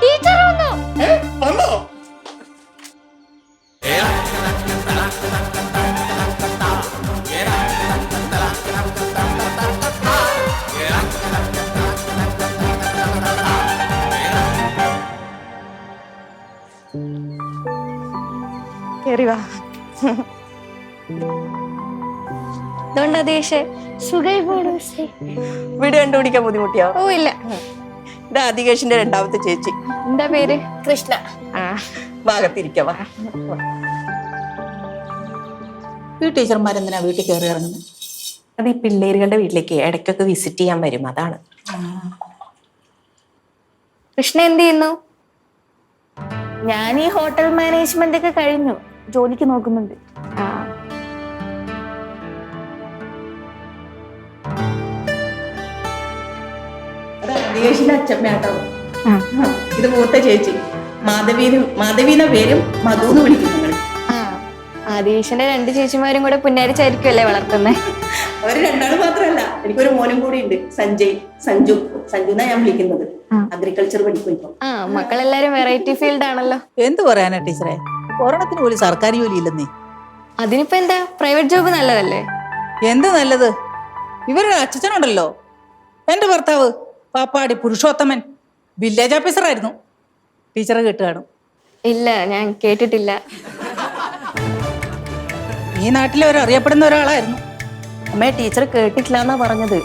Teacher വന്നു? വന്നോ? കേറി വാ. ഇതുകൊണ്ട് അതേശേ സുഖമായി പോണു മിസ്സേ വീട് കണ്ടുപിടിക്കാൻ ബുദ്ധിമുട്ടിയോ? ഓ ഇല്ല. ഇത് രണ്ടാമത്തെ ചേച്ചി. എന്താ പേര്? കൃഷ്ണ. ആ. ഭാഗത്തിരിക്കവാ. ഈ ടീച്ചർമാരെന്തിനാ വീട്ടിൽ കയറി ഇറങ്ങുന്നത് അത് ഈ പിള്ളേരുകളുടെ വീട്ടിലേക്ക് ഇടയ്ക്കൊക്കെ വിസിറ്റ് ചെയ്യാൻ വരും അതാണ്. കൃഷ്ണ എന്ത് ചെയ്യുന്നു? ഞാൻ ഈ ഹോട്ടൽ മാനേജ്മെന്റ് ഒക്കെ കഴിഞ്ഞു. ജോലിക്ക് നോക്കുന്നുണ്ട്. ആ. അധികേഷിന്റെ അച്ഛമ്മയാട്ടോ ഇത് മൂത്ത ചേച്ചി. മാധവി മാധവീന പേരും മധു എന്ന് വിളിക്കും രണ്ട് ചേച്ചിമാരും കൂടെ പുന്നാരിച്ചായിരിക്കുമല്ലേ വളർത്തുന്നത് അവർ രണ്ടാളും മാത്രല്ല എനിക്കൊരു മോനും കൂടി ഉണ്ട്. സഞ്ജയ് സഞ്ജു. സഞ്ജു എന്നാ ഞാൻ വിളിക്കുന്നത്. അഗ്രികൾച്ചർ പഠിക്കും ഇപ്പം. ആ മക്കളെല്ലാരും വെറൈറ്റി ഫീൽഡ് ആണല്ലോ. എന്ത് പറയാനാ ടീച്ചറെ? ഒരെണ്ണത്തിന് പോലും സർക്കാർ ജോലി ഇല്ലെന്നേ. അതിനിപ്പോ എന്താ? പ്രൈവറ്റ് ജോബ് നല്ലതല്ലേ? എന്ത് നല്ലത്? ഇവരുടെ അച്ഛനുണ്ടല്ലോ എന്റെ ഭർത്താവ്. പാപ്പാടി പുരുഷോത്തമൻ വില്ലേജ് ഓഫീസറായിരുന്നു ടീച്ചറെ കേട്ട് കാണും ഇല്ല ഞാൻ കേട്ടിട്ടില്ല. ഈ നാട്ടിലെ ഒരു അറിയപ്പെടുന്ന ഒരാളായിരുന്നു. അമ്മ ടീച്ചർ കേട്ടിട്ടില്ല എന്നാ പറഞ്ഞത്.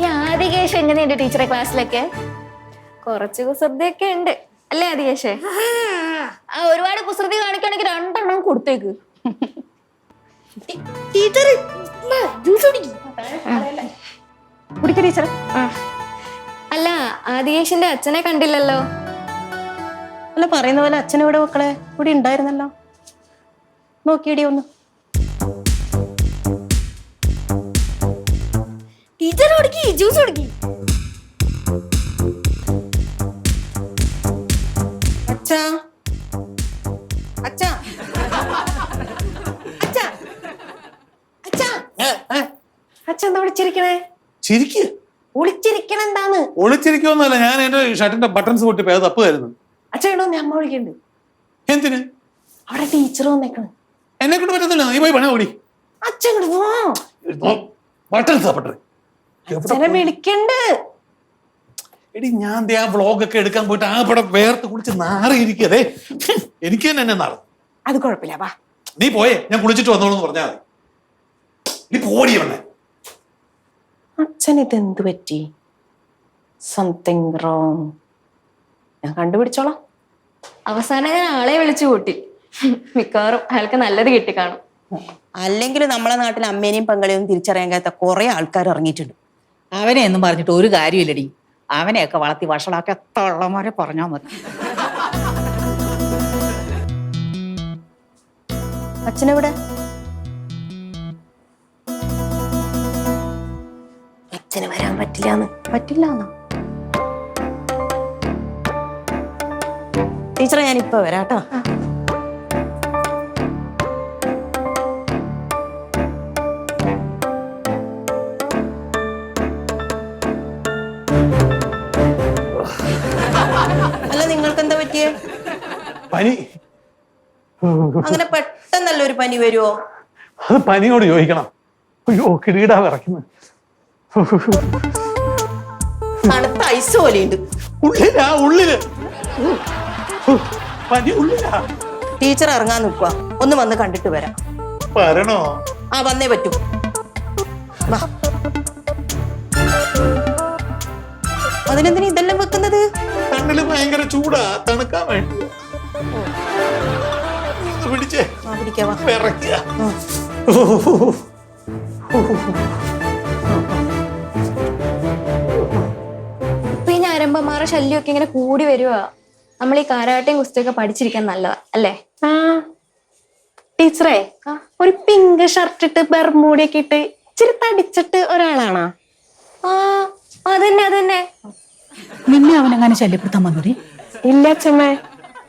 ഈ ആദികേഷ് എങ്ങനെയുണ്ട് ടീച്ചറെ ക്ലാസ്സിലൊക്കെ? കുറച്ച് കുസൃതിയൊക്കെ ഉണ്ട്. അല്ലേ ആദികേഷേ? ആ ഒരുപാട് കുസൃതി കാണിക്കുകയാണെങ്കിൽ രണ്ടെണ്ണം കൊടുത്തേക്ക്. ടീച്ചർ കുടിക്ക. ടീച്ചർ അല്ല ആദിയേഷിന്റെ അച്ഛനെ കണ്ടില്ലല്ലോ. അല്ല പറയുന്ന പോലെ അച്ഛനെവിടെ മക്കളെ? ഇവിടെ ഉണ്ടായിരുന്നല്ലോ. നോക്കിയടി ഒന്ന്. ടീച്ചർ കൊടുക്കി ജ്യൂസ് കൊടുക്കി. അച്ഛാ. അച്ഛൻ വിളിച്ചിരിക്കണേ? ചിരിക്ക്. വിളിച്ചിരിക്കണ എന്താന്ന് ഒളിച്ചിരിക്കുമെന്നല്ല ഞാൻ എന്റെ ഷർട്ടിന്റെ ബട്ടൺസ് പൊട്ടി പോയത് തപ്പുമായിരുന്നു അച്ഛനോ ഞാൻ വന്നേ അമ്മ വിളിക്കണ്ട്. എന്തിന്? അവിടെ ടീച്ചർ വന്നേക്കണ്. എന്നെ കൊണ്ട് പറ്റത്തില്ല നീ പോയി പണി ഓടി. അച്ഛൻ ബട്ടൺസ് തപ്പട്ടെ. അച്ഛനെ വിളിക്കണ്ട്. എടി ഞാൻ ആ വ്ളോഗ് ഒക്കെ എടുക്കാൻ പോയിട്ട് ആ പടം വേർത്ത് കുളിച്ച് നാറിയിരിക്കതേ എനിക്ക് തന്നെ എന്നെ നാറും അത് കുഴപ്പമില്ല വാ. നീ പോയേ ഞാൻ കുളിച്ചിട്ട് വന്നോളൂ എന്ന് പറഞ്ഞാൽ മതി. നീ പോടി വണ്ണേ അച്ഛൻ ഇതെന്ത് പറ്റി? സംതിങ് റോങ് ഞാൻ കണ്ടുപിടിച്ചോളാം. അവസാനം ഞാൻ ആളെ വിളിച്ചു കൂട്ടി. മിക്കവാറും അയാൾക്ക് നല്ലത് കിട്ടിക്കാണും അല്ലെങ്കിൽ നമ്മളെ നാട്ടിൽ അമ്മേനെയും പങ്കാളിയും തിരിച്ചറിയാൻ കഴിയാത്ത കുറെ ആൾക്കാർ ഇറങ്ങിയിട്ടുണ്ട്. അവനെ എന്നും പറഞ്ഞിട്ട് ഒരു കാര്യമില്ലടി. അവനെയൊക്കെ വളർത്തി വഷളാക്കി തള്ളമാരെ പറഞ്ഞാൽ മതി. അച്ഛനെവിടെ? അച്ഛന് വരാൻ പറ്റില്ലാന്ന്. പറ്റില്ലാന്നോ? ടീച്ചറെ ഞാൻ ഇപ്പൊ വരാട്ടോ അല്ല നിങ്ങൾക്ക് എന്താ പറ്റിയേ? പനി. അങ്ങനെ പെട്ടെന്നല്ല ഒരു പനി വരുമോ അത് പനിയോട് ചോദിക്കണം. അയ്യോ കിടീടാ വിറയ്ക്കുന്നത് തണുത്ത ഐസ് പോലെയുണ്ട്. ഉള്ളിലാ ഉള്ളിൽ. പനി ഉള്ളിലാ. ടീച്ചർ ഇറങ്ങാൻ നിൽക്കുക ഒന്ന് വന്ന് കണ്ടിട്ട് വരാം. വരണോ? ആ വന്നേ പറ്റൂ. വാ. അതിനെന്തിനാ ഇതെല്ലാം വെക്കുന്നത്? കണ്ണിൽ ഭയങ്കര ചൂടാ. തണുക്കാൻ വേണ്ടി. പിടിച്ചേ. പിടിക്കാവാ വിറയ്ക്കുക ഞരമ്പന്മാരുടെ ശല്യമൊക്കെ ഇങ്ങനെ കൂടി വരുക നമ്മൾ ഈ കാരാട്ടയും കുസ്തിയൊക്കെ പഠിച്ചിരിക്കാൻ നല്ലതാ അല്ലേ? ആ. ടീച്ചറേ ഒരു പിങ്ക് ഷർട്ട് ഇട്ട് ബെർമൂടിയൊക്കെ ഇട്ട് ഇച്ചിരി തടിച്ചിട്ട് ഒരാളാണോ? ആ അതന്നെ അതന്നെ. നിന്നെ അവൻ അങ്ങനെ ശല്യപ്പെടുത്താൻ വന്നടി ഇല്ല അച്ഛമ്മേ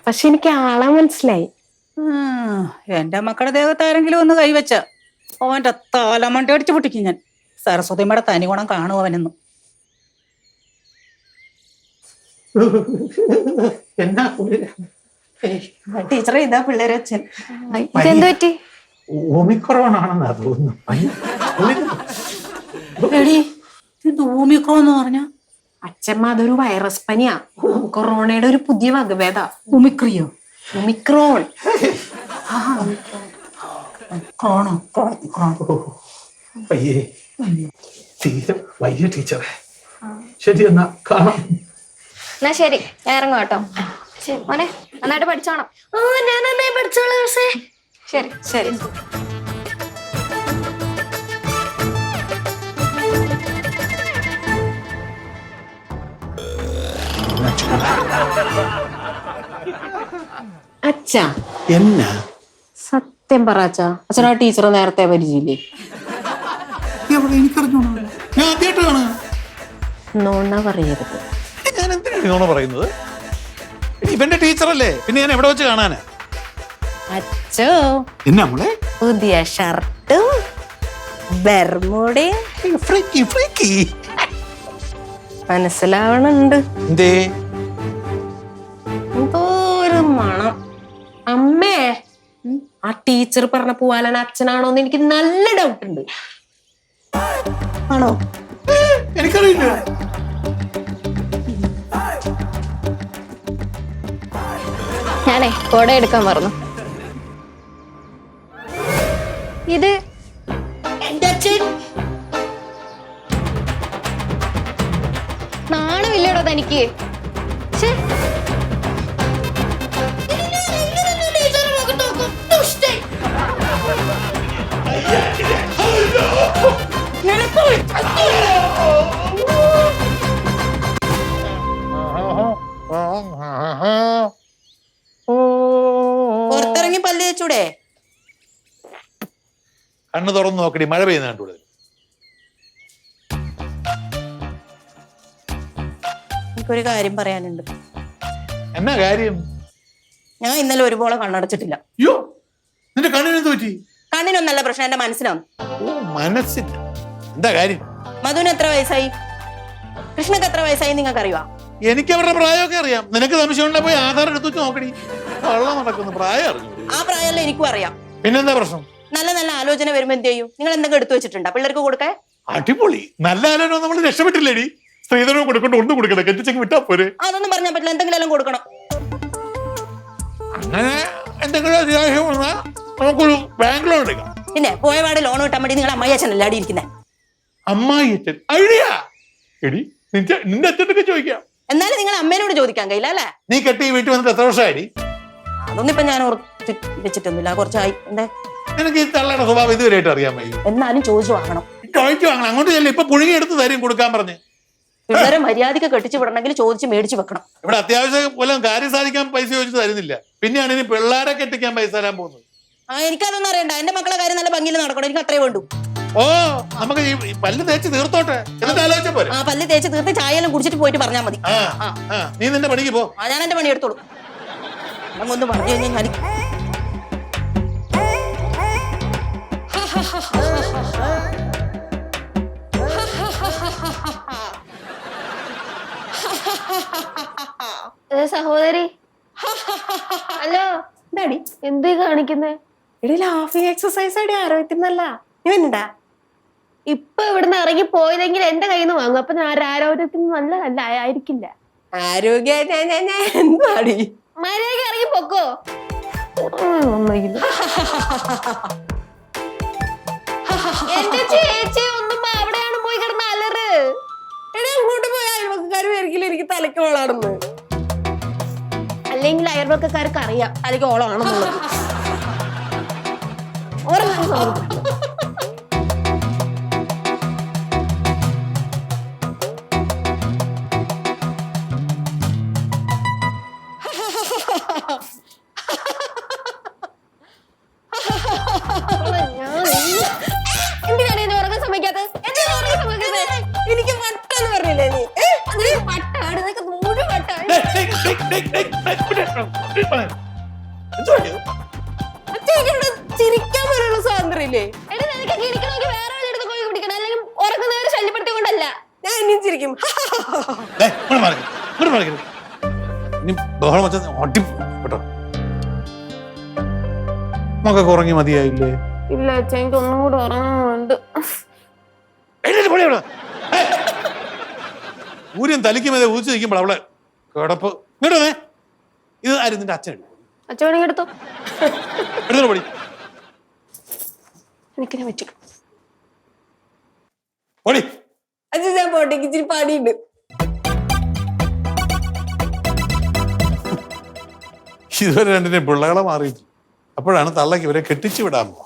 പക്ഷെ എനിക്ക് ആളെ മനസ്സിലായി. എന്റെ മക്കളുടെ ദേഹത്ത് ആരെങ്കിലും ഒന്ന് കൈവച്ച. അവന്റെ തലമണ്ട അടിച്ചു പൊട്ടിക്കും ഞാൻ. സരസ്വതിമ്മയുടെ തനി ഗുണം കാണും എന്നാ ടീച്ചറെ ഇതാ പിള്ളേരെ അച്ഛൻ. ഇതെന്ത് പറ്റി? ഓമിക്രോൺ ആണെന്നാ തോന്നുന്നു. എടി ഇത് ഓമിക്രോ എന്ന് പറഞ്ഞ? അച്ഛമ്മ അതൊരു വൈറസ് പനിയാ. കൊറോണയുടെ ഒരു പുതിയ വകഭേദ. ഒമിക്രിയോ ഒമിക്രോൺ ക്രോണോ? തീരെ വയ്യ ടീച്ചറെ. ശരി എന്നാ കാണാം. എന്നാ ശരി ഞാൻ ഇറങ്ങും കേട്ടോ. ശരി. മോനെ നന്നായിട്ട് പഠിച്ചോണം. ഓ ഞാൻ നന്നായി പഠിച്ചോളാം ശരി ശരി. അച്ഛാ എന്നാ? സത്യം പറ അച്ഛാ. അച്ഛനാ ടീച്ചർ നേരത്തെ കാണുക നോണ പറയരുത്. നോണ പറയുന്നത്? ഇവന്റെ ടീച്ചറല്ലേ പിന്നെ ഞാൻ എവിടെ വെച്ച് കാണാനാ? അച്ഛോ എന്നാ മോളെ? പുതിയ ഷർട്ടും ബെർമുടയും ഫ്രീക്കി ഫ്രീക്കി. മനസ്സിലാവണുണ്ട്. എന്തേ? എന്തോ ഒരു മണം. അമ്മേ ആ ടീച്ചർ പറഞ്ഞ പൂവാലൻ അച്ഛനാണോ എന്ന് എനിക്ക് നല്ല ഡൗട്ട് ഉണ്ട്. ആണോ? എനിക്കറിയില്ല. ഞാനേ കുട എടുക്കാൻ പറഞ്ഞു ഇത് നാണമില്ലടോ തനിക്ക്. ഛേ. പല്ല് കണ്ണ് തുറന്ന് നോക്കടി മഴ പെയ്യുന്ന കണ്ടുകൂടെ എനിക്കൊരു കാര്യം പറയാനുണ്ട്. എന്നാ കാര്യം? ഞാൻ ഇന്നലെ ഒരുപോലെ കണ്ണടച്ചിട്ടില്ല. അയ്യോ നിന്റെ കണ്ണിനെന്ത് പറ്റി? കണ്ണിനൊന്നല്ല പ്രശ്നം എന്റെ മനസ്സിനാണ് ഓ മനസ്സിന്. എന്താ കാര്യം? മധുവിന് എത്ര വയസ്സായി? കൃഷ്ണക്ക് എത്ര വയസ്സായി നിങ്ങൾക്ക് അറിയുവാ എനിക്ക് അവരുടെ പ്രായമൊക്കെ അറിയാം. നിനക്ക് സംശയമുണ്ടെ പോയി ആധാർ എടുത്തു വെച്ച് നോക്കടി. വള്ളം നടക്കുന്നു പ്രായം അറിഞ്ഞു. ആ പ്രായമല്ല എനിക്കും അറിയാം. പിന്നെന്താ പ്രശ്നം? നല്ല നല്ല ആലോചന വരുമ്പോ എന്ത് ചെയ്യും? നിങ്ങൾ എന്തെങ്കിലും എടുത്തു വെച്ചിട്ടുണ്ടോ? പിള്ളേർക്ക് കൊടുക്കേ അടിപൊളി. നല്ല ആലോചന നമ്മൾ രക്ഷപ്പെട്ടില്ലേടി? സ്ത്രീധനം കൊടുക്കണ്ട ഒന്നും കൊടുക്കണ്ട. കെട്ടിച്ചെങ്കിൽ വിട്ടാ പോരെ. അതൊന്നും പറഞ്ഞാൽ പറ്റില്ല. എന്തെങ്കിലും കൊടുക്കണം. അങ്ങനെ എന്തെങ്കിലും അത്യാവശ്യം വന്നാൽ നമുക്കൊരു ബാങ്ക് ലോൺ എടുക്കാം. പിന്നെ പോയ പാട് ലോൺ കിട്ടാൻ വേണ്ടി നിങ്ങൾ അമ്മായി അച്ഛനല്ലേ അടി ഇരിക്കുന്നത് അമ്മായി അച്ഛൻ. ഐഡിയ! എടി നിന്റെ നിന്റെ അച്ഛനൊക്കെ ചോദിക്കാം. എന്നാലും നിങ്ങൾ അമ്മേനോട് ചോദിക്കാൻ കഴിയില്ല അല്ലേ? നീ കെട്ടി വീട്ടിൽ വന്നിട്ട് എത്ര വർഷമായി അതൊന്നും ഇപ്പൊ ഞാൻ ഓർത്ത് വെച്ചിട്ടൊന്നുമില്ല. കുറച്ചായി. എന്താ? നിനക്ക് ഈ തള്ളയുടെ സ്വഭാവം ഇതുവരെയായിട്ട് അറിയാൻ വയ്യ? എന്നാലും ചോദിച്ചു വാങ്ങണം. ചോദിച്ചു വാങ്ങണം. അങ്ങോട്ട് ചെല്ലും. ഇപ്പൊ പുഴുങ്ങി എടുത്ത് തരും കൊടുക്കാൻ പറഞ്ഞ്. പിള്ളേരെ മര്യാദയ്ക്ക് കെട്ടിച്ചു വിടണമെങ്കിൽ ചോദിച്ച് മേടിച്ചു വെക്കണം. ഇവിടെ അത്യാവശ്യം പോലും കാര്യം സാധിക്കാൻ പൈസ ചോദിച്ചു തരുന്നില്ല. പിന്നെയാണ് ഇനി പിള്ളേരെ കെട്ടിക്കാൻ പൈസ തരാൻ പോകുന്നത്. ആ എനിക്കതൊന്നും അറിയണ്ട. എന്റെ മക്കളെ കാര്യം നല്ല ഭംഗിയിൽ നടക്കണം. എനിക്ക് അത്രേ വേണ്ടു. ഓ നമുക്ക് ഈ പല്ല് തേച്ച് തീർത്തോട്ടെ? എന്നിട്ട് ആലോചിച്ച പോരെ? ആ പല്ല് തേച്ച് തീർത്ത് ചായയെല്ലാം കുടിച്ചിട്ട് പോയിട്ട് പറഞ്ഞാൽ മതി. നീ നിന്റെ പണിക്ക് പോ. ആ ഞാൻ എന്റെ പണി എടുത്തോളൂ. ഒന്ന് പറഞ്ഞു കഴിഞ്ഞാൽ സഹോദരി. ഹലോ. എന്താടി? എന്ത് കാണിക്കുന്നേ? എടി ലാഫിങ് എക്സസൈസ് ആടി ആരോഗ്യത്തിനല്ല. ഇവനുണ്ടാ ഇപ്പൊ ഇവിടുന്ന് ഇറങ്ങി പോയതെങ്കിൽ എന്റെ കയ്യിൽ നിന്ന് വാങ്ങും. അപ്പൊ ഞാൻ ആരോഗ്യത്തിന് നല്ലതല്ല ആയിരിക്കില്ല. ആരോഗ്യ എന്താടി മര്യാദ ഇറങ്ങി പൊക്കോ. ഒന്നുമില്ല. എന്റെ ചേച്ചി ഒന്നും അവിടെയാണ് പോയി കിടന്ന അലറ്. എടാ അങ്ങോട്ട് പോയ. അയൽവക്കാർ വരികില്ല എനിക്ക് തലക്ക് ഓളാണെന്ന്. അല്ലെങ്കിൽ അയൽവക്കാർക്ക് അറിയാം അല്ലെങ്കിൽ ഓളാണെന്നുള്ളത് ഉറങ്ങാൻ ചിരിക്കാൻ പോലുള്ള സ്വാതന്ത്ര്യം ഇല്ലേ എടി നിനക്ക് കിണിക്കണമെങ്കിൽ വേറെ എടുത്ത് പോയി പിടിക്കണം. അല്ലെങ്കിൽ ഉറങ്ങുന്നവരെ ശല്യപ്പെടുത്തിക്കൊണ്ടല്ല. ഞാൻ ഇനിയും ചിരിക്കും. ബഹളം വെച്ച ഒട്ടി കേട്ടോ? മക്കൊക്കെ ഉറങ്ങി മതിയായില്ലേ? ഇല്ല അച്ഛൻ എനിക്ക് ഒന്നും കൂടെ ഉറങ്ങുന്നുണ്ട്. എഴുന്നേറ്റ് പോടി ഊര്യൻ തലിക്ക് മേലെ ഊതിച്ച് നിൽക്കുമ്പോൾ അവളെ കിടപ്പ്. ഇങ്ങോട്ട് ഇത് ആരും നിന്റെ അച്ഛൻ? അച്ഛൻ വേണമെങ്കിൽ എടുത്തോ? എടുത്തോളൂ പൊടി. എനിക്കിനെ വെച്ചിട്ടു പൊടി. അച്ഛൻ ഞാൻ പോട്ടെ എനിക്ക് ഇച്ചിരി പണിയുണ്ട്. ഇതുവരെ രണ്ടിനെ പിള്ളകളെ മാറിയിട്ട് അപ്പോഴാണ് തള്ളക്ക് ഇവരെ കെട്ടിച്ചു വിടാമോ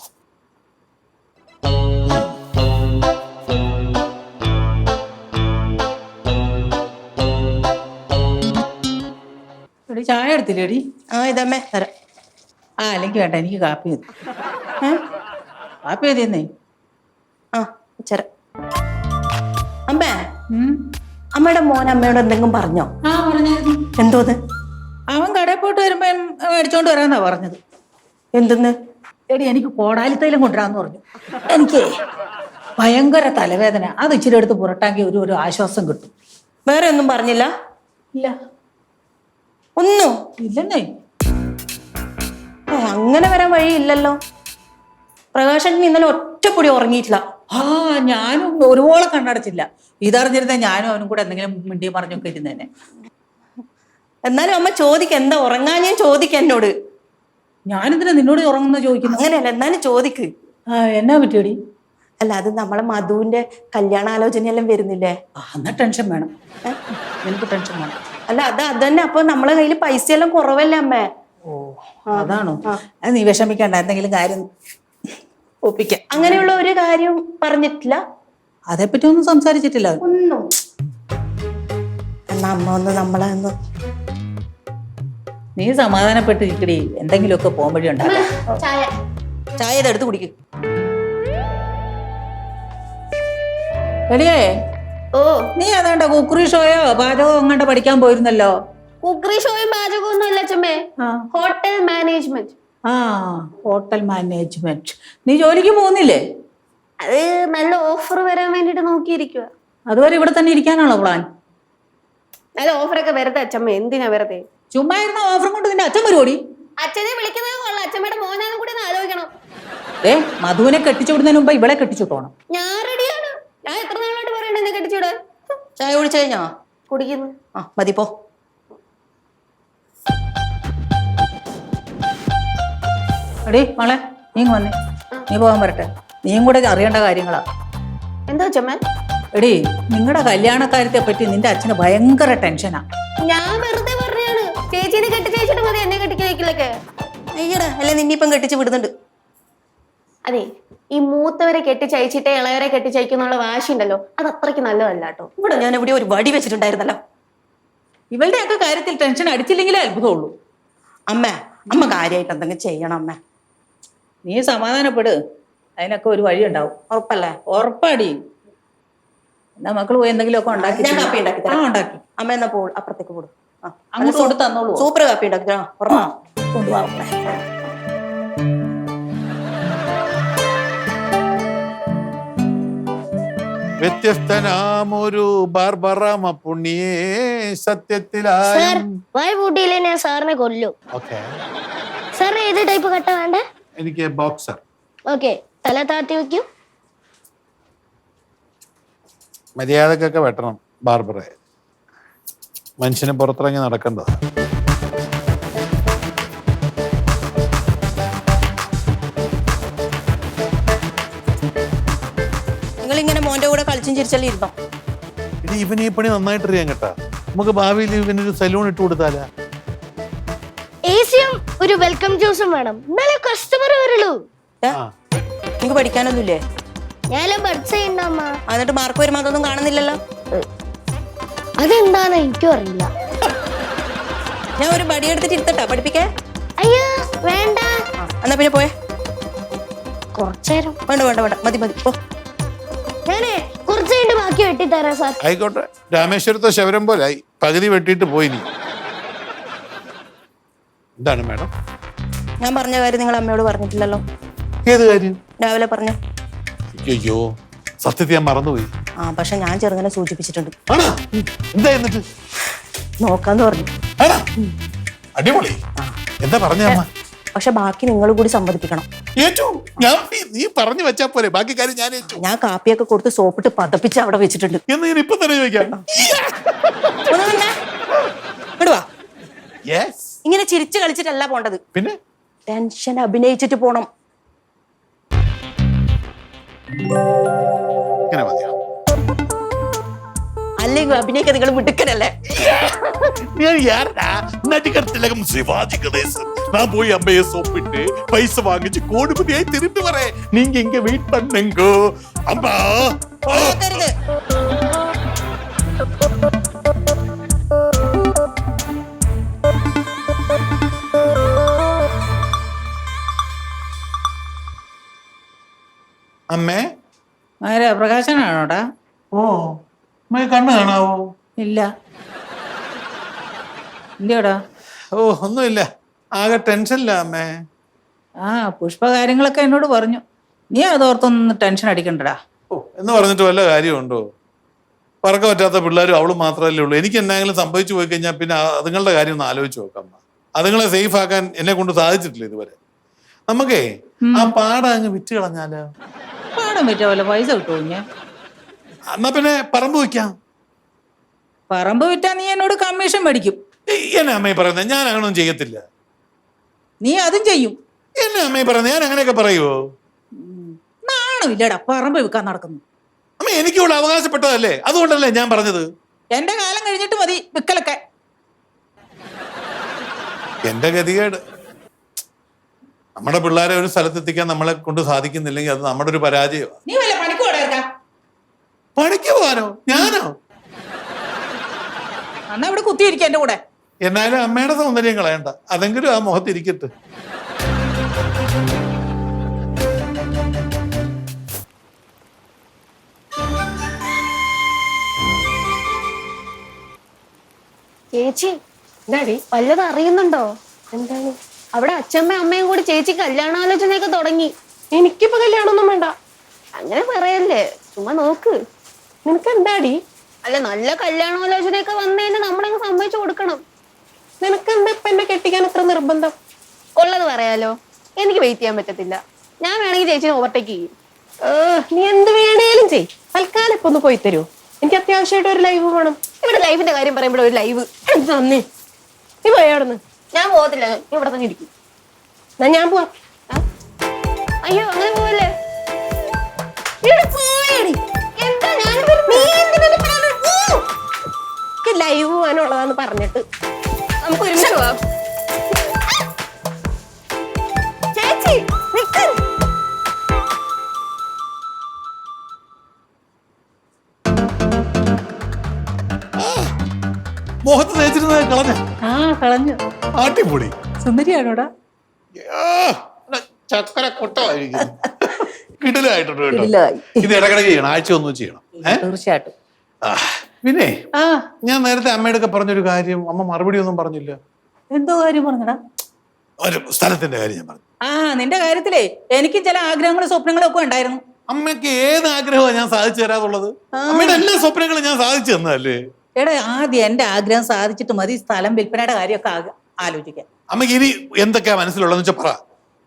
എടി ചായ എടുത്തില്ലേടി? ആ ഇതമ്മേ തരാം. ആ അല്ലെങ്കിൽ വേണ്ട എനിക്ക് കാപ്പി മതി. ഏ? കാപ്പി മതി എന്നേ. ആ ചെറ അമ്മേ അമ്മയുടെ മോൻ അമ്മയോട് എന്തെങ്കിലും പറഞ്ഞോ? ആ പറഞ്ഞായിരുന്നു. എന്തോന്ന്? അവൻ കടയിൽ പോയിട്ട് വരുമ്പോ മേടിച്ചോണ്ട് വരാന്നാ പറഞ്ഞത്. എന്തെന്ന്? എടി എനിക്ക് കോടാലിത്തൈലം കൊണ്ടുവരാന്ന് പറഞ്ഞു. എനിക്ക്? ഭയങ്കര തലവേദന. അത് ഇച്ചിരി എടുത്ത് പുരട്ടാക്കി ഒരു ഒരു ആശ്വാസം കിട്ടും. വേറെ ഒന്നും പറഞ്ഞില്ല? ഇല്ല. ഒന്നും. ഇല്ലെന്നേ. അങ്ങനെ വരാൻ വഴിയില്ലല്ലോ. പ്രകാശൻ ഇന്നലെ ഒറ്റപ്പൊടി ഉറങ്ങിയിട്ടില്ല. ആ ഞാനും ഒരുപോലെ കണ്ണടച്ചില്ല. ഇതറിഞ്ഞിരുന്ന ഞാനും അവനും കൂടെ എന്തെങ്കിലും മിണ്ടി പറഞ്ഞൊക്കെ ഇരുന്നേനെ. എന്നാലും അമ്മ ചോദിക്ക എന്താ ഉറങ്ങാൻ? ഞാൻ ചോദിക്ക എന്നോട്. ഞാനിതിനെ നിന്നോട് ഉറങ്ങുന്ന ചോദിക്കുന്നു? അങ്ങനെയല്ല എന്നാലും ചോദിക്ക്. എന്നാ പറ്റിയോടി? അല്ല അത് നമ്മളെ മധുവിന്റെ കല്യാണാലോചനയെല്ലാം വരുന്നില്ലേ? ആ എന്നാ ടെൻഷൻ വേണം. എനിക്ക് ടെൻഷൻ വേണം. അല്ല അത് അത് തന്നെ അപ്പൊ നമ്മളെ കയ്യിൽ പൈസ എല്ലാം കുറവല്ലേ അമ്മേ? ഓ അതാണോ? അത് നീ വിഷമിക്കണ്ട എന്തെങ്കിലും കാര്യം ഒപ്പിക്കാം. അങ്ങനെയുള്ള ഒരു കാര്യം പറഞ്ഞിട്ടില്ല. അതേപ്പറ്റി ഒന്നും സംസാരിച്ചിട്ടില്ല. ഒന്നും. എന്നാ അമ്മ ഒന്ന് നമ്മളെ ഒന്ന് നീ സമാധാനപ്പെട്ട് ഇക്കടി എന്തെങ്കിലുമൊക്കെ പോകുമ്പഴി ഉണ്ടാകാം ചായ. ചായ ഇതെടുത്ത് കുടിക്കും. എടിയേ ഓ. നീ അതാണ്ട കുക്കറി ഷോയോ പാചകമോ അങ്ങോട്ട് പഠിക്കാൻ പോയിരുന്നല്ലോ? കുക്കറി ഷോയും പാചകവും ഒന്നും ഇല്ല അച്ഛമ്മേ. Hotel management. ആ ഹോട്ടൽ മാനേജ്മെന്റ്. നീ ജോലിക്ക് പോകുന്നില്ലേ? അത് നല്ല ഓഫർ വരാൻ വേണ്ടിട്ട് നോക്കിയിരിക്കുക അതുവരെ ഇവിടെ തന്നെ ഇരിക്കാനാണോ പ്ലാൻ? നല്ല ഓഫറൊക്കെ വെറുതെ അച്ഛമ്മ. എന്തിനാ വെറുതെ? ചുമ്മാ ഇരുന്ന ഓഫറും കൊണ്ട് നിന്റെ അച്ഛൻ പരിപാടി അച്ഛനെ വിളിക്കുന്നത് കൊള്ളാം. അച്ഛമ്മയുടെ മോനാനും കൂടി ഒന്ന് ആലോചിക്കണം. ഏ മധുവിനെ കെട്ടിച്ചു വിടുന്നതിന് മുമ്പ് ഇവളെ കെട്ടിച്ചു കെട്ടിച്ചുട്ടോണം ഞാൻ റെഡിയാണ് ഞാൻ എത്ര എന്നെ കെട്ടിച്ചൂടെ? ചായ കുടിച്ചു കഴിഞ്ഞോ? കുടിക്കുന്നു. ആ മതി പോ. എടി മോളെ നീ വന്നേ. നീ പോകാൻ വരട്ടെ. നീയും കൂടെ അറിയേണ്ട കാര്യങ്ങളാ. എന്താ ചമ്മൻ എടി നിങ്ങളുടെ കല്യാണക്കാര്യത്തെ പറ്റി നിന്റെ അച്ഛന് ഭയങ്കര ടെൻഷനാ. ഞാൻ വെറുതെ പറഞ്ഞാണ്. ചേച്ചിനെ കെട്ടിച്ചേച്ചിട്ട് മതി എന്നെ കെട്ടിക്കലേക്കിലൊക്കെ അയ്യടാ അല്ലെ നിന്നിപ്പം കെട്ടിച്ച് വിടുന്നുണ്ട്. അതെ ഈ മൂത്തവരെ കെട്ടിച്ചയച്ചിട്ട് ഇളയവരെ കെട്ടിച്ചയക്കുന്നുള്ള വാശി ഉണ്ടല്ലോ അത് അത്രയ്ക്ക് നല്ലതല്ല കേട്ടോ ഇവിടെ ഞാൻ ഇവിടെ ഒരു വടി വെച്ചിട്ടുണ്ടായിരുന്നല്ലോ. ഇവളുടെയൊക്കെ കാര്യത്തിൽ ടെൻഷൻ അടിച്ചില്ലെങ്കിലേ അത്ഭുതമുള്ളൂ. അമ്മ അമ്മ കാര്യമായിട്ട് എന്തെങ്കിലും ചെയ്യണം അമ്മ. നീ സമാധാനപ്പെട്. അതിനൊക്കെ ഒരു വഴി ഉണ്ടാവും ഉറപ്പല്ലേ? ഉറപ്പാടി. എന്നാ മക്കൾ പോയി എന്തെങ്കിലുമൊക്കെ ഉണ്ടാക്കി ഞാൻ കാപ്പി ഉണ്ടാക്കി ആ. ഉണ്ടാക്കി. അമ്മ എന്നാ പോ അപ്പുറത്തേക്ക് പോടും അങ്ങോട്ട് കൊടുത്ത് തന്നോളൂ സൂപ്പർ കാപ്പി ഉണ്ടാക്കി ഉറപ്പാ. കൊണ്ടുപോകാം വ്യത്യസ്തനാമൊരു ബാർബറാമ പുണ്യേ സത്യത്തിലായും. വായ പൂട്ടിയില്ലേ ഞാൻ സാറിനെ കൊല്ലു. ഓക്കെ. സാർ ഏത് ടൈപ്പ് കട്ട വേണ്ടേ? എനിക്ക് ബോക്സർ. ഓക്കെ തല താത്തി വെക്കും. മര്യാദക്കൊക്കെ വെട്ടണം ബാർബറെ. മനുഷ്യനെ പുറത്തിറങ്ങി നടക്കേണ്ടത് മോന്റെ കൂടെ കളിച്ചും ചിരിച്ചല്ലേ ഇരുന്നോ ഇനി ഇവന് ഈ പണി നന്നായിട്ട് അറിയാൻ കേട്ടാ. നമുക്ക് ഭാവിയിൽ ഇവനൊരു സലൂൺ ഇട്ട് കൊടുത്താലാ. എ ഒരു വെൽക്കം ജ്യൂസും വേണം. എന്നാലേ കസ്റ്റമർ വരുള്ളൂ. ഏ? ആ. നിങ്ങക്ക് പഠിക്കാനൊന്നുമില്ലേ? ഞാനെല്ലാം ചെയ്യണ്ട അമ്മ. ആ, എന്നിട്ട് മാർക്ക് വരുമ്പോ അതൊന്നും കാണുന്നില്ലല്ലോ. അതെന്താന്ന് എനിക്കും അറിയില്ല. ഞാൻ ഒരു ബടി എടുത്തിട്ട് ഇരുത്തട്ടാ പഠിപ്പിക്കേ? അയ്യോ വേണ്ട. ആ, എന്നാ പിന്നെ പോയേ. കുറച്ചേരം. വേണ്ട വേണ്ട വേണ്ട. മതി മതി. പോ. ഞാനേ ബാക്കി വെട്ടിത്തരാം സാർ. ആയിക്കോട്ടെ. രാമേശ്വരത്തെ ശവരം പോലായി പകുതി വെട്ടിയിട്ട് പോയി നീ. എന്താണ് മാഡം? ഞാൻ പറഞ്ഞ കാര്യം നിങ്ങൾ അമ്മയോട് പറഞ്ഞിട്ടില്ലല്ലോ. ഏത് കാര്യം? രാവിലെ പറഞ്ഞു. അയ്യോ സത്യത്തെ ഞാൻ മറന്നുപോയി. ആ പക്ഷെ ഞാൻ ചെറുങ്ങനെ സൂചിപ്പിച്ചിട്ടുണ്ട്. ആണോ? എന്താ എന്നിട്ട്? നോക്കാന്ന് പറഞ്ഞു. ആണോ? അടിപൊളി. എന്താ പറഞ്ഞ അമ്മ? പക്ഷെ ബാക്കി നിങ്ങൾ കൂടി സമ്മതിപ്പിക്കണം ഏറ്റവും ഞാൻ നീ- പറഞ്ഞു വെച്ചാ പോലെ ബാക്കി കാര്യം ഞാൻ ഏറ്റു. ഞാൻ കാപ്പിയൊക്കെ കൊടുത്ത് സോപ്പിട്ട് പതപ്പിച്ച് അവിടെ വെച്ചിട്ടുണ്ട്. എന്ന് ഞാൻ ഇപ്പൊ തന്നെ ചോദിക്കാം. യെസ് ഇങ്ങനെ ചിരിച്ചു കളിച്ചിട്ടല്ല പോണ്ടത്. പിന്നെ? ടെൻഷൻ അഭിനയിച്ചിട്ട് പോണം. ഇങ്ങനെ മതിയോ? അല്ലെങ്കിൽ അഭിനയിക്കാൻ നിങ്ങൾ മിടുക്കനല്ലേ ഞാൻ യാരടാ നടികർ തിലകം ശിവാജി ഗണേശൻ நான் போய் அம்மைய சோப்பிட்டு பைச வாங்கிச்சு கோடுபதியாய் திரும்பி வரேன் நீங்க இங்க வெயிட் பண்ணுங்க அம்மா അമ്മേ പ്രകാശനാണോടാ ഓ കണ്ണ് കാണാവോ? ഇല്ല. ഇല്ലയോടാ? ഓ ഒന്നുമില്ല. ആകെ ടെൻഷനില്ല അമ്മേ. ആ പുഷ്പ കാര്യങ്ങളൊക്കെ എന്നോട് പറഞ്ഞു. നീ അതോർത്തൊന്നും ടെൻഷൻ അടിക്കണ്ടടാ. ഓ എന്ന് പറഞ്ഞിട്ട് വല്ല കാര്യമുണ്ടോ? പറക്ക പറ്റാത്ത പിള്ളേരും അവൾ മാത്രമല്ലേ ഉള്ളൂ. എനിക്ക് എന്തെങ്കിലും സംഭവിച്ചു പോയി കഴിഞ്ഞാൽ പിന്നെ അതുങ്ങളുടെ കാര്യം ഒന്ന് ആലോചിച്ച് നോക്കാം അതുങ്ങളെ സേഫ് ആക്കാൻ എന്നെ കൊണ്ട് സാധിച്ചിട്ടില്ല ഇതുവരെ. നമുക്കേ ആ പാടം അങ്ങ് വിറ്റ് കളഞ്ഞാലോ? പാടം വിറ്റ പോലെ പൈസ കിട്ടുമോ ഞാൻ എന്നാ പിന്നെ പറമ്പ് വയ്ക്കാം. പറമ്പ് വിറ്റാ നീ എന്നോട് കമ്മീഷൻ മേടിക്കും. എന്നെ അമ്മയെ പറയുന്നത് ഞാൻ അങ്ങനൊന്നും ചെയ്യത്തില്ല. നീ അതും ചെയ്യും. എന്നെ അമ്മയെ പറയുന്നത് ഞാൻ അങ്ങനെയൊക്കെ പറയുവോ നാണമില്ലടാ പറമ്പ് വിൽക്കാൻ നടക്കുന്നു. അമ്മ എനിക്കുള്ള അവകാശപ്പെട്ടതല്ലേ? അതുകൊണ്ടല്ലേ ഞാൻ പറഞ്ഞത്? എന്റെ കാലം കഴിഞ്ഞിട്ട് മതി വിക്കലൊക്കെ. എന്റെ ഗതികേട്. നമ്മുടെ പിള്ളേരെ ഒരു സ്ഥലത്തെത്തിക്കാൻ നമ്മളെ കൊണ്ട് സാധിക്കുന്നില്ലെങ്കിൽ അത് നമ്മുടെ ഒരു പരാജയമാണ് നീ വല്ല പണിക്ക് പോടാ പണിക്ക് പോകാനോ? ഞാനോ? എന്നാ ഇവിടെ കുത്തിയിരിക്കും എന്റെ കൂടെ. എന്നാലും അമ്മയുടെ സൗന്ദര്യം കളയണ്ട. അതെങ്കിലും ആ മുഖത്തിരിക്കട്ടെ ചേച്ചി എന്താടി? വല്ലതും അറിയുന്നുണ്ടോ? എന്താണ്? അവിടെ അച്ഛമ്മയും അമ്മയും കൂടി ചേച്ചി കല്യാണാലോചനയൊക്കെ തുടങ്ങി. എനിക്കിപ്പോ കല്യാണമൊന്നും വേണ്ട. അങ്ങനെ പറയല്ലേ? ചുമ്മാ നോക്ക്. നിനക്ക് എന്താടി അല്ല നല്ല കല്യാണാലോചനയൊക്കെ വന്നതിന് നമ്മളങ്ങ് സമ്മതിച്ചു കൊടുക്കണം. നിനക്ക് എന്താ ഇപ്പൊ എന്നെ കെട്ടിക്കാൻ അത്ര നിർബന്ധം? ഉള്ളത് പറയാലോ. എനിക്ക് വെയിറ്റ് ചെയ്യാൻ പറ്റത്തില്ല. ഞാൻ വേണമെങ്കിൽ ചേച്ചി ഓവർടേക്ക് ചെയ്യും. നീ എന്ത് വേണേലും ചെയ് തൽക്കാലം ഇപ്പൊ ഒന്ന് പോയി തരുമോ എനിക്ക് അത്യാവശ്യമായിട്ട് ഒരു ലൈവ് വേണം. ഇവിടെ ലൈഫിന്റെ കാര്യം പറയുമ്പോൾ ഒരു ലൈവ് നന്ദി. നീ പോയി അവിടെ നിന്ന് ഞാൻ പോകത്തില്ല. ഇവിടെ തന്നെ ഇരിക്കും. എന്നാ ഞാൻ പോവാം? അയ്യോ അങ്ങനെ പോവല്ലേ? എന്താ ലൈവ് പോകാനുള്ളതാന്ന് പറഞ്ഞിട്ട്. നമുക്ക് ഒരുമിച്ച് പോവാം. ചേച്ചി നിക്ക്. മുഖത്ത് തേച്ചിരുന്നത് കളഞ്ഞ. ആ കളഞ്ഞു. ആട്ടിപ്പൊടി സുന്ദരിയാണോടാ? ചക്കര കൊട്ടമായിരിക്കും കിടിലായിട്ടുണ്ട് കേട്ടോ. ഇത് ഇടക്കിടക്ക് ചെയ്യണം. ആഴ്ച ഒന്നും ചെയ്യണം? തീർച്ചയായിട്ടും. പിന്നെ ആ. ഞാൻ നേരത്തെ അമ്മയുടെ പറഞ്ഞൊരു കാര്യം അമ്മ മറുപടി ഒന്നും പറഞ്ഞില്ല. എന്തോ കാര്യം പറഞ്ഞടാ? ഒരു സ്ഥലത്തിന്റെ കാര്യം ഞാൻ പറഞ്ഞു. ആ നിന്റെ കാര്യത്തിലേ എനിക്കും ചില ആഗ്രഹങ്ങളും സ്വപ്നങ്ങളും ഒക്കെ ഉണ്ടായിരുന്നു. അമ്മയ്ക്ക് ഏത് ആഗ്രഹമാണ് ഞാൻ സാധിച്ചു തരാതുള്ളത് അമ്മയുടെ എല്ലാ സ്വപ്നങ്ങളും ഞാൻ സാധിച്ചു തന്നല്ലേ എടാ ആദ്യം എന്റെ ആഗ്രഹം സാധിച്ചിട്ട് മതി സ്ഥലം വിൽപ്പനയുടെ കാര്യമൊക്കെ ആലോചിക്കാം അമ്മയ്ക്ക് അമ്മയ്ക്ക് ഇനി എന്തൊക്കെയാ മനസ്സിലുള്ളതെന്ന് വെച്ചാൽ പറ.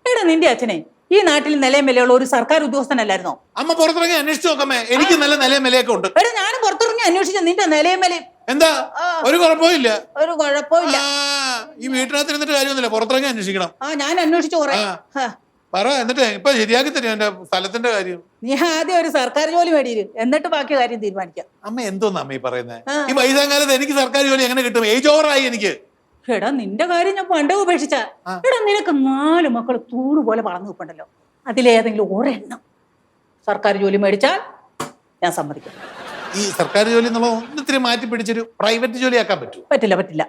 എടാ നിന്റെ അച്ഛനെ ഈ നാട്ടിൽ നിലയും വിലയുള്ള ഒരു സർക്കാർ ഉദ്യോഗസ്ഥനല്ലായിരുന്നോ? അമ്മ പുറത്തിറങ്ങി അന്വേഷിച്ചു നോക്കമ്മേ. എനിക്ക് നല്ല നിലയും വിലയൊക്കെ ഉണ്ട്. എടാ ഞാൻ പുറത്തിറങ്ങി അന്വേഷിച്ചു നിന്റെ നിലയും വിലയും. എന്താ? ഒരു കുഴപ്പമില്ല ഒരു കുഴപ്പമില്ല ഈ വീട്ടിനകത്ത് ഇരുന്നിട്ട് കാര്യമൊന്നുമില്ല. പുറത്തിറങ്ങി അന്വേഷിക്കണം. ആ ഞാൻ അന്വേഷിച്ചു കുറെ. പറ എന്നിട്ട് ഇപ്പൊ ശരിയാക്കി തരും എന്റെ സ്ഥലത്തിന്റെ കാര്യം? നീ ആദ്യം ഒരു സർക്കാർ ജോലി മേടിയിരു. എന്നിട്ട് ബാക്കി കാര്യം തീരുമാനിക്കാം. അമ്മ എന്തോന്നാ അമ്മ ഈ പറയുന്നത് ഈ വയസ്സാകാലത്ത് എനിക്ക് സർക്കാർ ജോലി എങ്ങനെ കിട്ടും? ഏജ് ഓവറായി എനിക്ക്. എടാ നിന്റെ കാര്യം ഞാൻ പണ്ടേ ഉപേക്ഷിച്ച. എടാ നിനക്ക് നാല് മക്കൾ തൂണ് പോലെ വളർന്നു നിൽപ്പുണ്ടല്ലോ അതിലേതെങ്കിലും ഒരെണ്ണം സർക്കാർ ജോലി മേടിച്ചാൽ ഞാൻ സമ്മതിക്കും. ഈ സർക്കാർ ജോലി ഒന്നിത്തിരി മാറ്റി പിടിച്ചൊരു പ്രൈവറ്റ് ജോലി ആക്കാൻ പറ്റൂ പറ്റില്ല പറ്റില്ല.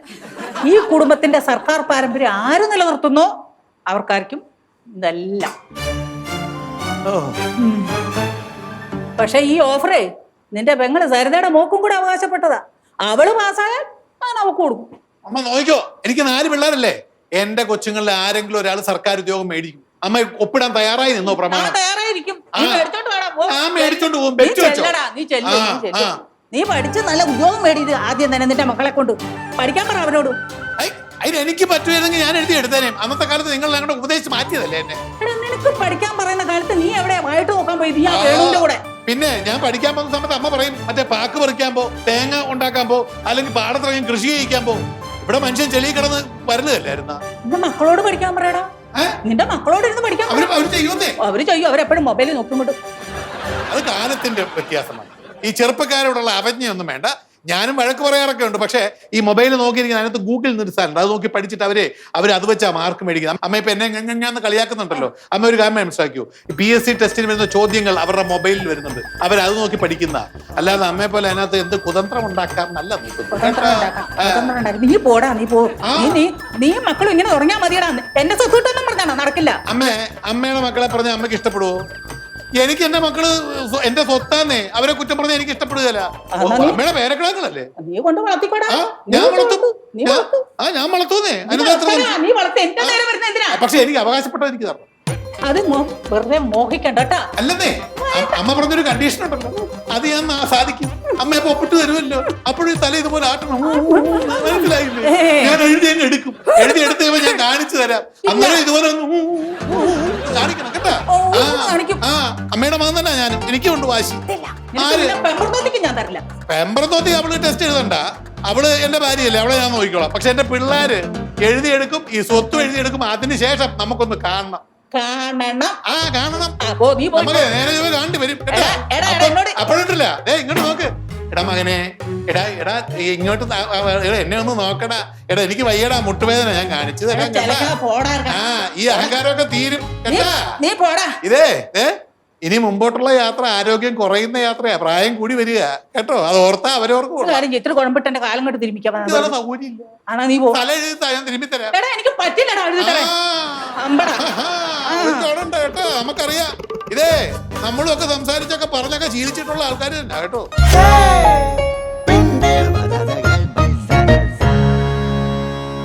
ഈ കുടുംബത്തിന്റെ സർക്കാർ പാരമ്പര്യം ആര് നിലനിർത്തുന്നോ അവർക്കാർക്കും ഇതെല്ലാം. പക്ഷെ ഈ ഓഫറേ നിന്റെ പെങ്ങൾ സരിതയുടെ മോക്കും കൂടെ അവകാശപ്പെട്ടതാ. അവൾ പാസ്സായാൽ ഞാൻ അവക്ക് കൊടുക്കും. അമ്മ നോക്കിക്കോ എനിക്ക് നാല് പിള്ളേരല്ലേ? എന്റെ കൊച്ചുങ്ങളിൽ ആരെങ്കിലും ഒരാൾ സർക്കാർ ഉദ്യോഗം മേടിക്കും. അമ്മ ഒപ്പിടാൻ തയ്യാറായി നിന്നോ പ്രമാണം? ആ. മേടിച്ചോണ്ട് പോകും. നീ വെച്ചു വെച്ചോ. ആ, പഠിച്ച് നല്ല ഉദ്യോഗം മേടിയത് ആദ്യം തന്നെ നിന്റെ മക്കളെ കൊണ്ട് പഠിക്കാൻ പറ അവനോട്. അതിന് എനിക്ക് പറ്റുമായിരുന്നെങ്കിൽ ഞാൻ എഴുതി എടുത്തേനെ. അന്നത്തെ കാലത്ത് നിങ്ങൾ ഞങ്ങളുടെ ഉപദേശിച്ച് മാറ്റിയതല്ലേ എന്നെ? നിനക്ക് പഠിക്കാൻ പറയുന്ന കാലത്ത് നീ എവിടെ വായിട്ട് നോക്കാൻ പോയി? നീ ആ. വേണുവിന്റെ കൂടെ. പിന്നെ ഞാൻ പഠിക്കാൻ പോകുന്ന സമയത്ത് അമ്മ പറയും മറ്റേ പാക്ക് പറിക്കാൻ പോ തേങ്ങ ഉണ്ടാക്കാൻ പോ അല്ലെങ്കിൽ പാടത്തിറങ്ങി കൃഷി ചെയ്യിക്കാൻ പോ. ഇവിടെ മനുഷ്യൻ ചെളി കിടന്ന് വരുന്നതല്ലായിരുന്ന? മക്കളോട് പഠിക്കാൻ പറയടാ. നിന്റെ മക്കളോട് ഇരുന്ന് പഠിക്കാൻ. അവർ അവർ ചെയ്യുന്നേ അവർ ചെയ്യും. അവരെപ്പോഴും മൊബൈലിൽ നോക്കുമ്പോഴും അത് കാലത്തിന്റെ വ്യത്യാസമാണ്. ഈ ചെറുപ്പക്കാരോടുള്ള അവജ്ഞയൊന്നും വേണ്ട. ഞാനും വഴക്ക് പറയാറൊക്കെ ഉണ്ട്. പക്ഷേ ഈ മൊബൈൽ നോക്കിയിരിക്കുന്ന അതിനകത്ത് ഗൂഗിളിൽ നിന്ന് സാറുണ്ട് അത് നോക്കി പഠിച്ചിട്ട് അവർ അവർ അത് വെച്ചാ മാർക്ക് മേടിക്കുന്നത്. അമ്മ ഇപ്പൊ എന്നെ ഞഞ്ഞാന്ന് കളിയാക്കുന്നുണ്ടല്ലോ. അമ്മ ഒരു കാര്യം മനസ്സിലാക്കിയോ? പി എസ് സി ടെസ്റ്റിന് വരുന്ന ചോദ്യങ്ങൾ അവരുടെ മൊബൈലിൽ വരുന്നുണ്ട്. അവർ അത് നോക്കി പഠിക്കുന്ന അല്ലാതെ അമ്മയെ പോലെ അതിനകത്ത് എന്ത് കുതന്ത്രം ഉണ്ടാക്കാം? നല്ല. നീ പോടാ നീ പോ. നീ നീ മക്കളും ഇങ്ങനെ മതിയടാ. എന്നെ പറഞ്ഞാണോ? നടക്കില്ല. അമ്മേ അമ്മയുടെ മക്കളെ പറഞ്ഞ അമ്മയ്ക്ക് ഇഷ്ടപ്പെടുവോ? എനിക്ക് എന്റെ മക്കൾ എന്റെ സ്വത്താന്നേ. അവരെ കുറ്റം പറഞ്ഞ എനിക്ക് ഇഷ്ടപ്പെടുകയല്ല. അമ്മയുടെ പേരക്കിടാക്കളല്ലേ നീ കൊണ്ട് ഞാൻ വളർത്തും. ആ ഞാൻ വളർത്തുന്നേ. പക്ഷെ എനിക്ക് അവകാശപ്പെട്ടോ എനിക്ക് തരണം. അത് വെറുതെ മോഹിക്കണ്ട അല്ലെന്നേ അമ്മ പറഞ്ഞൊരു കണ്ടീഷൻ ഉണ്ടല്ലോ. അത് ഞാൻ സാധിക്കും. അമ്മ അപ്പൊ ഒപ്പിട്ട് തരുമല്ലോ. അപ്പോഴും തല ഇതുപോലെ ആട്ടണം. മനസ്സിലായില്ലേ? ഞാൻ എഴുതി അങ്ങ് എടുക്കും. എഴുതി എടുത്ത് കഴിയുമ്പോ ഞാൻ കാണിച്ചു തരാം. അന്നേരം ഇതുപോലെ ഒന്ന് കാണിക്കണം കേട്ടാ? ആ, അമ്മയുടെ മകൻ തന്നെ ഞാൻ എനിക്കുണ്ട് വാശി. ആര്? പെമ്പറത്തോത്തി അവൾ ടെസ്റ്റ് എഴുതണ്ട. അവൾ എന്റെ ഭാര്യയല്ലേ അവളെ ഞാൻ നോക്കിക്കോളാം. പക്ഷെ എന്റെ പിള്ളേര് എഴുതിയെടുക്കും ഈ സ്വത്തും എഴുതിയെടുക്കും അതിനുശേഷം നമുക്കൊന്ന് കാണണം. കാണണം. ആ കാണണം. അപ്പോ നീ പോയി. അപ്പോഴിട്ടില്ല ഏ ഇങ്ങോട്ട് നോക്ക്. എടാ മകനെ. എടാ എടാ ഇങ്ങോട്ട് എന്നെ ഒന്ന് നോക്കടാ. എടാ എനിക്ക് വയ്യടാ മുട്ടുവേദന ഞാൻ കാണിച്ചു തരാം. ആ ഈ അഹങ്കാരമൊക്കെ തീരും. കേട്ടാ. നീ പോടാ. ഇതേ ഏ? ഇനി മുമ്പോട്ടുള്ള യാത്ര ആരോഗ്യം കുറയുന്ന യാത്രയാ. പ്രായം കൂടി വരിക. കേട്ടോ? അത് ഓർത്താ അവരോർക്ക് ഇത്ര കുഴമ്പിട്ട് കാലം കൊണ്ട് എനിക്ക് പറ്റില്ലടാ കേട്ടോ. നമുക്കറിയാം. ഇതേ നമ്മളൊക്കെ ഒക്കെ സംസാരിച്ചൊക്കെ പറഞ്ഞൊക്കെ ശീലിച്ചിട്ടുള്ള ആൾക്കാർ തന്നെ. കേട്ടോ?